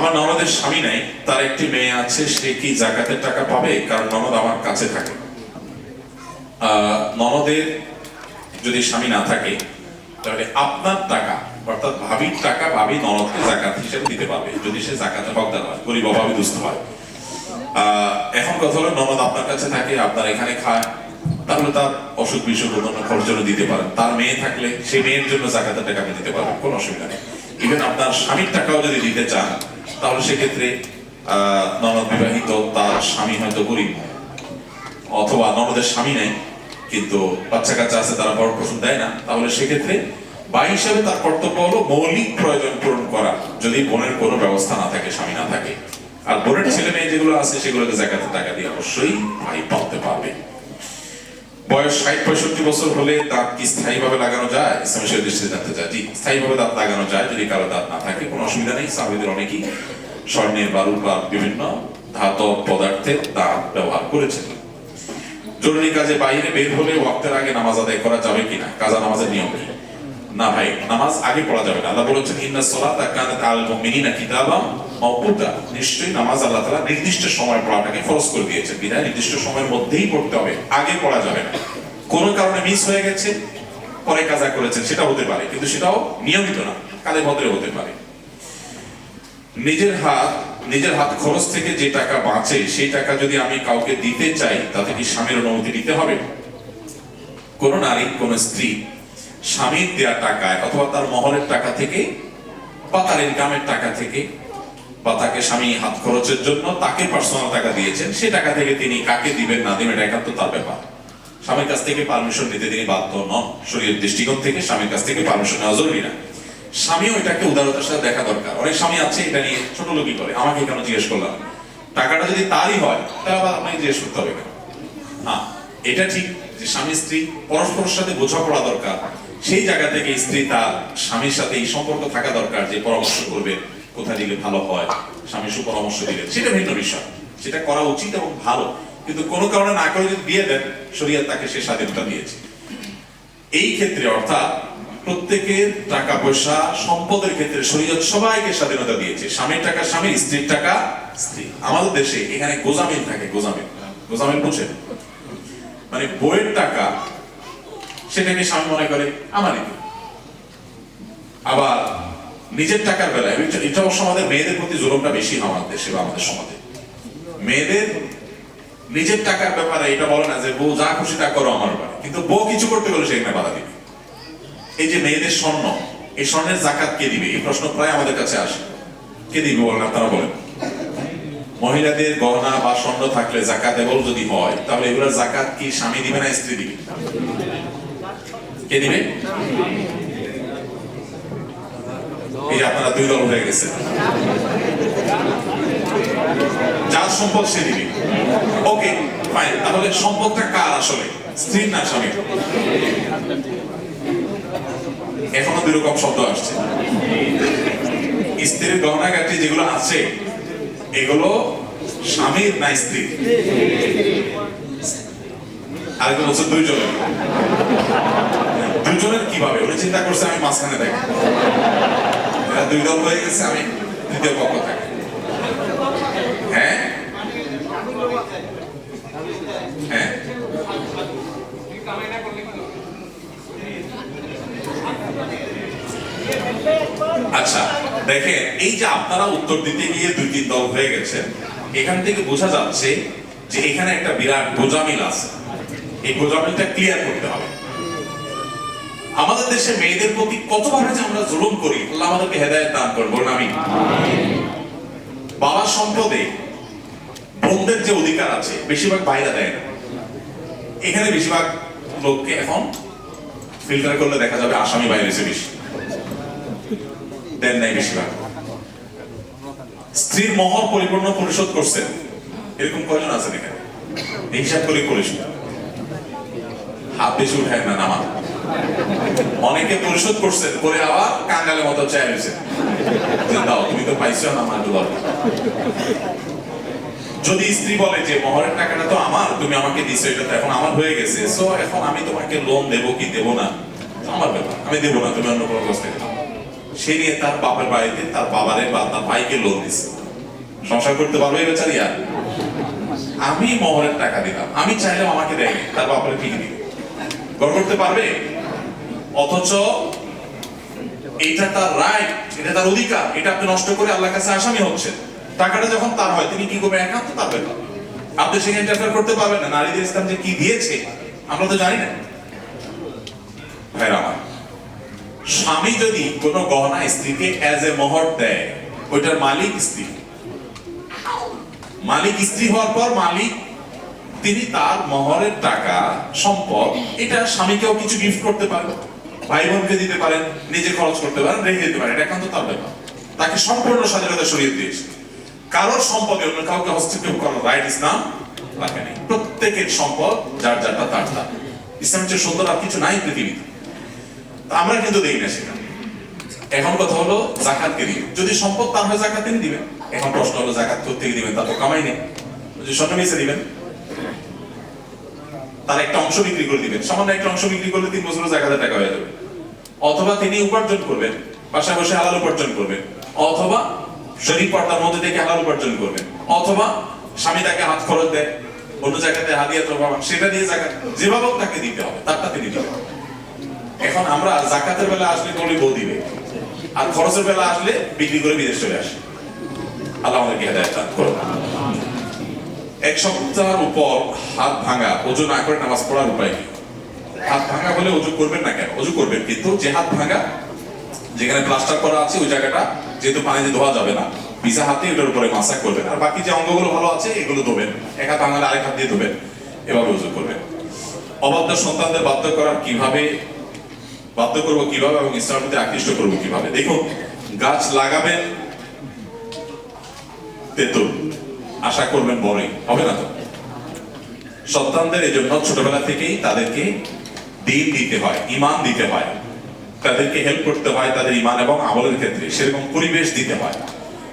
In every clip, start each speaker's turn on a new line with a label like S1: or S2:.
S1: আমার ননদের স্বামী নাই, তার একটি মেয়ে আছে, সে কি জাকাতের টাকা পাবে? কারণ ননদ আমার কাছে থাকে। ননদের যদি স্বামী না থাকে, তাহলে আপনার টাকা, অর্থাৎ ভাবির টাকা ভাবি ননদকে জাকাত হিসেবে দিতে পারবে, যদি সে জাকাতের হকদার হয়, গরিব অভাবে দুস্থ হয়। এখন কথা হলো ননদ আপনার কাছে থাকে, আপনার এখানে খায়, তাহলে তার অসুখ বিসুখ অন্যান্য খরচ দিতে পারেন। তার মেয়ে থাকলে সেই মেয়ের জন্য জাকাতের টাকা আপনি দিতে পারবেন, কোনো অসুবিধা নেই। ইভেন আপনার স্বামীর টাকাও যদি দিতে চান তাহলে সেক্ষেত্রে ননদ বিবাহিত, তার স্বামী হয়তো গরিব। অথবা ননদের স্বামী নেই, কিন্তু বাচ্চা কাচ্চা আছে, তারা বড় পোষণ দেয় না। তাহলে সেক্ষেত্রে বা হিসাবে তার কর্তব্য হলো মৌলিক প্রয়োজন পূরণ করা, যদি বোনের কোনো ব্যবস্থা না থাকে, স্বামী না থাকে। আর বোনের ছেলে মেয়ে যেগুলো আছে, সেগুলোকে জাকাতের টাকা দিয়ে অবশ্যই ভাই পালতে পারবে। বয়স ষাট, পঁয়ষট্টি বছর হলে দাঁত কি স্থায়ীভাবে লাগানো যায়? ইসলামী শরীর দৃষ্টিতে জানতে চাই। জি স্থায়ীভাবে দাঁত লাগানো যায় যদি কারও দাঁত না থাকে, কোনো অসুবিধা নেই। সাহাবিদের অনেকেই স্বর্ণের বালুর বা বিভিন্ন ধাতব পদার্থের দাঁত ব্যবহার করেছেন। জরুরি কাজে বাইরে বের হলে ওয়াক্তের আগে নামাজ আদায় করা যাবে কিনা? কাজা নামাজের নিয়ম কি? না ভাই, নামাজ আগে পড়া যাবে না। আল্লাহ বলেছেন, ইন্না সালাতা কানাত আলাল মুমিনিনা কিতাবাম মাওকুতা নিশ্চয়ই নামাজ আল্লাহ তাআলা নির্দিষ্ট সময় পড়াটাকে ফরজ করে দিয়েছেন। বিধায় নির্দিষ্ট সময়ের মধ্যেই পড়তে হবে, আগে পড়া যাবে না। কোন কারণে মিস হয়ে গেছে, পরে কাজা করেছেন, সেটা হতে পারে, কিন্তু সেটাও নিয়মিত না কালে ভদ্রে হতে পারে। নিজের হাত নিজের হাত খরচ থেকে যে টাকা বাঁচে, সেই টাকা যদি আমি কাউকে দিতে চাই, তাতে কি স্বামীর অনুমতি দিতে হবে? কোন নারী, কোন স্ত্রী স্বামীর দেওয়া টাকায় অথবা তার মহলের টাকা থেকে বা তার ইনকামের টাকা থেকে বা তাকে স্বামী হাত খরচের জন্য তাকে পার্সোনাল টাকা দিয়েছেন, সে টাকা থেকে তিনি কাকে দিবেন না দিবেন, এটা একান্ত তার ব্যাপার। স্বামীর কাছ থেকে পারমিশন নিতে তিনি বাধ্য নন। শরীরের দৃষ্টিকোণ থেকে স্বামীর কাছ থেকে পারমিশন নেওয়া জরুরি না। স্বামীও এটাকে উদারতার সাথে দেখা দরকার। অনেক স্বামী আছে, এটা নিয়ে ছোট লোকই করে। আমাকে কেন জিজ্ঞেস করলাম? টাকাটা যদি তারই হয়, তাহলে আবার আপনাকে জিজ্ঞেস করতে হবে কেন? হ্যাঁ এটা ঠিক যে স্বামী স্ত্রী পরস্পরের সাথে বোঝাপড়া দরকার। সেই জায়গা থেকে স্ত্রী তার স্বামীর সাথে এই সম্পর্ক থাকা দরকার যে পরামর্শ করবে। কোথায় দিলে ভালো হয়? স্বামী সুপরামর্শ দিলেন। সেটা ভিন্ন বিষয়। সেটা করা উচিত এবং ভালো। কিন্তু কোনো কারণে না করে যদি দিয়ে দেন, শরীয়ত তাকে সে স্বাধীনতা দিয়েছে। এই ক্ষেত্রে অর্থাৎ প্রত্যেকের টাকা পয়সা, সম্পদের ক্ষেত্রে শরীয়ত সবাইকে স্বাধীনতা দিয়েছে। স্বামীর টাকা স্বামী স্ত্রীর টাকা স্ত্রী। আমাদের দেশে এখানে গোজামিল থাকে, গোজামিল। গোজামিল বুঝেন মানে বইয়ের টাকা সেটাকে স্বামী মনে করে, আমারই। আবার নিজের টাকার বেলায় এটা- অবশ্য আমাদের মেয়েদের প্রতি জুলুমটা বেশি আমাদের দেশে বা আমাদের সমাজে। মেয়েদের নিজের টাকার ব্যাপারে এটা বলে না যে, বউ, যা খুশি তা করো আমার ব্যাপারে কিন্তু বউ কিছু করতে গেলে সেখানে বাধা দিবে। এই যে মেয়েদের স্বর্ণ, এই স্বর্ণের জাকাত কে দিবে? এই প্রশ্ন প্রায় আমাদের কাছে আসে। কে দিবে বলেন, আপনারা বলেন। মহিলাদের গহনা বা স্বর্ণ থাকলে জাকাত এবং যদি হয়, তাহলে এগুলোর জাকাত কি স্বামী দিবে না স্ত্রী দিবে? কে দিবে? এই আপনারা দুই দল হয়ে গেছে। যার সম্পদ সে দিবে ওকে ফাইন তাহলে সম্পদটা কার আসলে? স্ত্রীর না স্বামীর? এখনও দুই রকম শব্দ আসছে। স্ত্রীর গহনাগাটি যেগুলো আছে, এগুলো স্বামীর না স্ত্রীর? আরেকজন বলছে দুইজনের। দুজনের কীভাবে? উনি চিন্তা করছে আমি মাঝখানে থাকি এরা দুই দল হয়ে গেছে, আমি তৃতীয় পক্ষ থাকি। হ্যাঁ? হ্যাঁ? আচ্ছা দেখেন, এই যে আপনারা উত্তর দিতে গিয়ে দুই তিন দল হয়ে গেছেন এখান থেকে বোঝা যাচ্ছে যে এখানে একটা বিরাট গোজামিল আছে। এই গোজামিলটা ক্লিয়ার করতে হবে। আমাদের দেশে মেয়েদের প্রতি কতভাবে যে আমরা জুলুম করি, আল্লাহ আমাদেরকে হেদায়েত দান করব আমি। বাবার সম্পদে বোনদের যে অধিকার আছে, বেশিরভাগ বাইরে দেয় না। এখানে বেশিরভাগ লোককে এখন ফিল্টার করলে দেখা যাবে আসামি বাইরে এসে বেশি। দেন নাই বেশিরভাগ। স্ত্রীর মহর পরিপূর্ণ পরিশোধ করছেন এরকম কয়জন আছেন এখানে? হিসাব করে পরিশোধ হাত বেশি উঠায় না নামা অনেকে পরিশোধ করছেন করে আবার কাঙ্গালের মতো চাই দাও, তুমি তো পাইছো না একটু যদি স্ত্রী বলে যে, মহরের টাকাটা তো আমার, তুমি আমাকে দিছো, এটা তো এখন আমার হয়ে গেছে সো এখন আমি তোমাকে লোন দেবো কি দেবো না? আমার ব্যাপার, আমি দেবো না, তুমি অন্য কোনো কাছ থেকে সে নিয়ে তার বাপের বাড়িতে তার বাবারে বা তার ভাইকে লোন দিচ্ছে সংসার করতে পারবে এই বেচারিয়া আমি মোহরের টাকা দিলাম, আমি চাইলেও আমাকে দেয়নি, তার বাপের ঠিকই দিবে গড় করতে পারবে? অথচ এটা তার রাইট এটা তার অধিকার, এটা আপনি নষ্ট করে আল্লাহর কাছে আসামি হচ্ছেন। টাকাটা যখন তার হয়, তিনি কি করবেন? একান্ত তার ব্যাপার। আপনি সেখানে ইন্টারফেয়ার করতে পারবেন না। নারীদের ইসলাম যে কি দিয়েছে, আমরা তো জানি না। ভাইরা স্বামী যদি কোনো গহনা স্ত্রীকে অ্যাজ এ মোহর দেয়, ওইটার মালিক স্ত্রী। মালিক স্ত্রী হওয়ার পর মালিক, তিনি তার মহরের টাকা, সম্পদ, এটা স্বামীকেও কিছু গিফট করতে পারেন ভাই বোনকে দিতে পারেন, নিজে খরচ করতে পারেন, রেখে দিতে পারেন, এটা একান্ত তার ব্যাপার। তাকে সম্পূর্ণ স্বাধীনতা সরিয়ে দিয়েছে কারোর সম্পদে অন্য কাউকে হস্তক্ষেপ করার রাইট ইসলাম নেই। প্রত্যেকের সম্পদ, যার যারটা তার তার ইসলামের চেয়ে সুন্দর আর কিছু নাই পৃথিবীতে। আমরা কিন্তু দেই না সেটা। এখন কথা হলো জাকাতকে দিবেন যদি সম্পদ তার হয় জাকাত তিনি দিবেন। এখন প্রশ্ন হলো, জাকাত কোথেকে দিবেন? তা তো কামাই নেই। যদি স্বর্ণ দিবেন, তার একটা অংশ বিক্রি করে দিবেন। সামান্য একটা অংশ বিক্রি করলে তিন বছর জাকাতের টাকা হয়ে যাবে। অথবা তিনি উপার্জন করবেন, বাসায় বসে হালাল উপার্জন করবেন, অথবা শরীর পর্দার মধ্যে থেকে হালাল উপার্জন করবেন, অথবা স্বামী তাকে হাত খরচ দেয়, অন্য জায়গাতে হাদিয়া তো বাবা সেটা দিয়ে জাকাত, যেভাবে তাকে দিতে হবে, তারটা তিনি দিবেন। এখন আমরা জাকাতের বেলা আসলে বলি বউ দিবে, আর খরচের বেলা আসলে বিক্রি করে বিদেশ চলে আসে। আল্লাহ আমাদেরকে হেদায়ত দান করুন। এক সপ্তাহের উপর হাত ভাঙা, ওজন না করে নামাজ পড়ার উপায় কি? হাত ভাঙা বলে ওজু করবেন না কেন? ওজু করবেন, কিন্তু যে হাত ভাঙা, যেখানে প্লাস্টার করা আছে, ওই জায়গাটা যেহেতু পানিতে ধোয়া যাবে না ভিজা হাতে ওটার উপরে মাসা করবেন। আর বাকি যে অঙ্গগুলো ভালো আছে, এগুলো ধোবেন। এক হাত ভাঙালে আরেক হাত দিয়ে ধোবেন, এভাবে ওজু করবেন। অবাধ্য সন্তানদের বাধ্য করার কীভাবে, বাধ্য করব কীভাবে এবং ইসলামের প্রতি আকৃষ্ট করব কীভাবে? দেখুন, গাছ লাগাবেন, তেতুল। আশা করবেন বড়ই। হবে না তো? সন্তানদের এই জন্য ছোটবেলা থেকেই তাদেরকে দিন দিতে হয় ইমান দিতে হয়। তাদেরকে হেল্প করতে হয় তাদের ইমান এবং আমলের ক্ষেত্রে। সেরকম পরিবেশ দিতে হয়।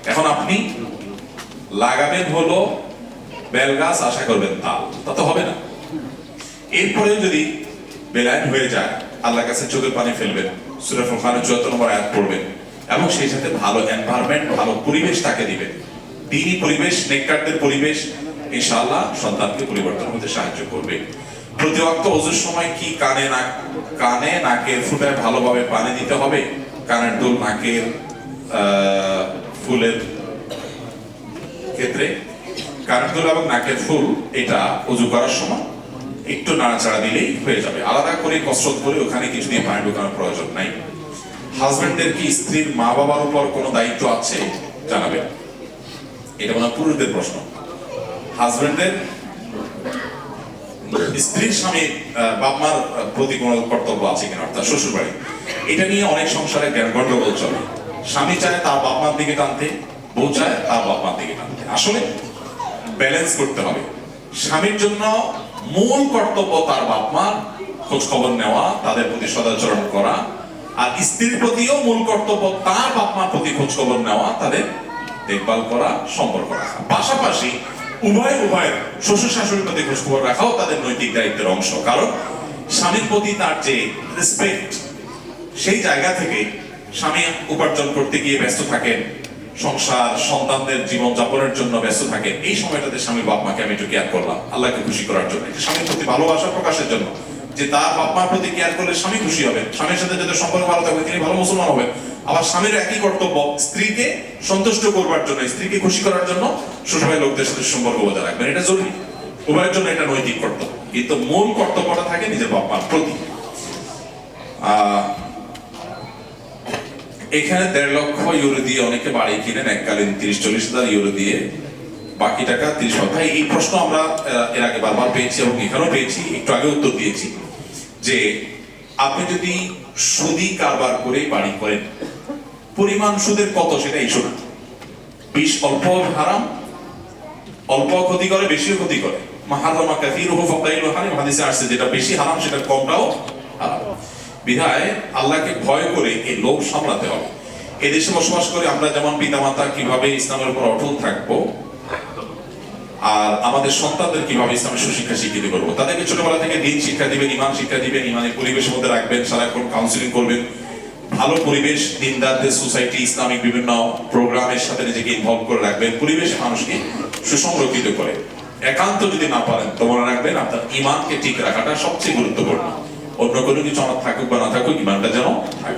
S1: এখন আপনি লাগাবেন হলো বেল গাছ, আশা করবেন তাল। তা তো হবে না। এরপরে যদি বেলাইন হয়ে যায়, আল্লাহর কাছে চোখের পানি ফেলবেন, সুরা ফুরকানের চুয়াত্তর নম্বর আয়াত পড়বেন এবং সেই সাথে ভালো এনভায়রনমেন্ট ভালো পরিবেশ তাকে দিবেন। দিনই পরিবেশ, নেককারদের পরিবেশ, ইনশাআল্লাহ সন্তানকে পরিবর্তন হতে সাহায্য করবে। প্রতি ওয়াক্ত ওজুর সময় কি কানে নাক কানে নাকের ফুটায় ভালোভাবে পানি দিতে হবে? কানের দুল নাকের ফুলের ক্ষেত্রে? কানের দুল এবং নাকের ফুল, এটা উজু করার সময় একটু নাড়াচাড়া দিলেই হয়ে যাবে। আলাদা করে কসরত করে ওখানে কিছু দিয়ে পানি ঢোকানোর প্রয়োজন নাই। হাজবেন্ডদের কি স্ত্রীর মা বাবার উপর কোনো দায়িত্ব আছে? জানাবেন। এটা মনে পুরুষদের প্রশ্ন। হাজবেন্ডের স্ত্রীর স্বামী বাপ মার প্রতি কোনো কর্তব্য আছে কিনা, অর্থাৎ শ্বশুর বাড়ি এটা নিয়ে অনেক সংসারে জ্ঞান গন্ডগোল চলে। স্বামী চায় তার বাপ মার দিকে টানতে, বউ চায় তার বাপ মার দিকে টানতে। আসলে ব্যালেন্স করতে হবে। স্বামীর জন্য মূল কর্তব্য তার বাপ মার খোঁজ খবর নেওয়া, তাদের প্রতি সদাচরণ করা, আর স্ত্রীর প্রতিও মূল কর্তব্য তার বাপ মার প্রতি খোঁজ খবর নেওয়া, তাদের দেখভাল করা, সম্পর্ক রাখা। পাশাপাশি উভয় উভয়ের শ্বশুর শাশুড়ির প্রতি খোঁজ খবর রাখাও তাদের নৈতিক দায়িত্বের অংশ। কারণ স্বামীর প্রতি তার যে রেসপেক্ট সেই জায়গা থেকে স্বামী উপার্জন করতে গিয়ে ব্যস্ত থাকেন, সংসার, সন্তানদের জীবন যাপনের জন্য ব্যস্ত থাকেন, এই সময়টাতে স্বামীর বাপ মাকে আমি একটু কেয়ার করলাম, আল্লাহকে খুশি করার জন্য। স্বামীর প্রতি ভালোবাসা প্রকাশের জন্য। যে তার বাপ মার প্রতি কেয়ার করলে স্বামী খুশি হবে স্বামীর সাথে যাদের সম্পর্ক ভালো থাকবে তিনি ভালো মুসলমান হবেন আবার স্বামীর একই কর্তব্য, স্ত্রীকে সন্তুষ্ট করবার জন্য, স্ত্রীকে খুশি করার জন্য শ্বশুরবাড়ির লোকদের সাথে সম্পর্ক বজায় রাখবেন। এটা জরুরি। উভয়ের জন্য এটা নৈতিক কর্তব্য। কিন্তু মূল কর্তব্যটা থাকে নিজের বাপ মার প্রতি এখানে দেড় লক্ষ ইউরো দিয়ে অনেকে বাড়ি কিনেন, এককালীন তিরিশ চল্লিশ হাজার ইউরো দিয়ে বাকি টাকা তিরিশ ভাই, এই প্রশ্ন আমরা এর আগে বারবার পেয়েছি এবং এখানেও পেয়েছি, একটু আগে উত্তর দিয়েছি। যে আপনি যদি সুদি কারবার করে বাড়ি করেন পরিমাণ সুদের কত সেটা ইস্যু না বিষ অল্প হারাম, অল্প ক্ষতি করে, বেশিও ক্ষতি করে। হারাম হাদিসে আসছে, যেটা বেশি হারাম, সেটা কমটাও হারাম। বিধায় আল্লাহকে ভয় করে এই লোভ সামলাতে হবে। এই দেশে বসবাস করে আমরা যেমন পিতামাতা কীভাবে ইসলামের উপর অটল থাকব, আর আমাদের সন্তানদের কীভাবে ইসলামের সুশিক্ষা শিক্ষিত করব। তাদেরকে ছোটবেলা থেকে দিন শিক্ষা দিবেন, ইমান শিক্ষা দিবেন, ইমানের পরিবেশের মধ্যে রাখবেন, সারাক্ষণ কাউন্সিলিং করবেন। ভালো পরিবেশ দিনদারদের সোসাইটি, ইসলামিক বিভিন্ন প্রোগ্রামের সাথে নিজেকে ইনভলভ করে রাখবেন, পরিবেশ মানুষকে সুসংরক্ষিত করে। একান্ত যদি না পারেন, তো মনে রাখবেন আপনার ইমানকে ঠিক রাখাটা সবচেয়ে গুরুত্বপূর্ণ। অন্য কোনো কিছু আমার থাকুক বা না থাকুক ইমানটা যেন থাকে।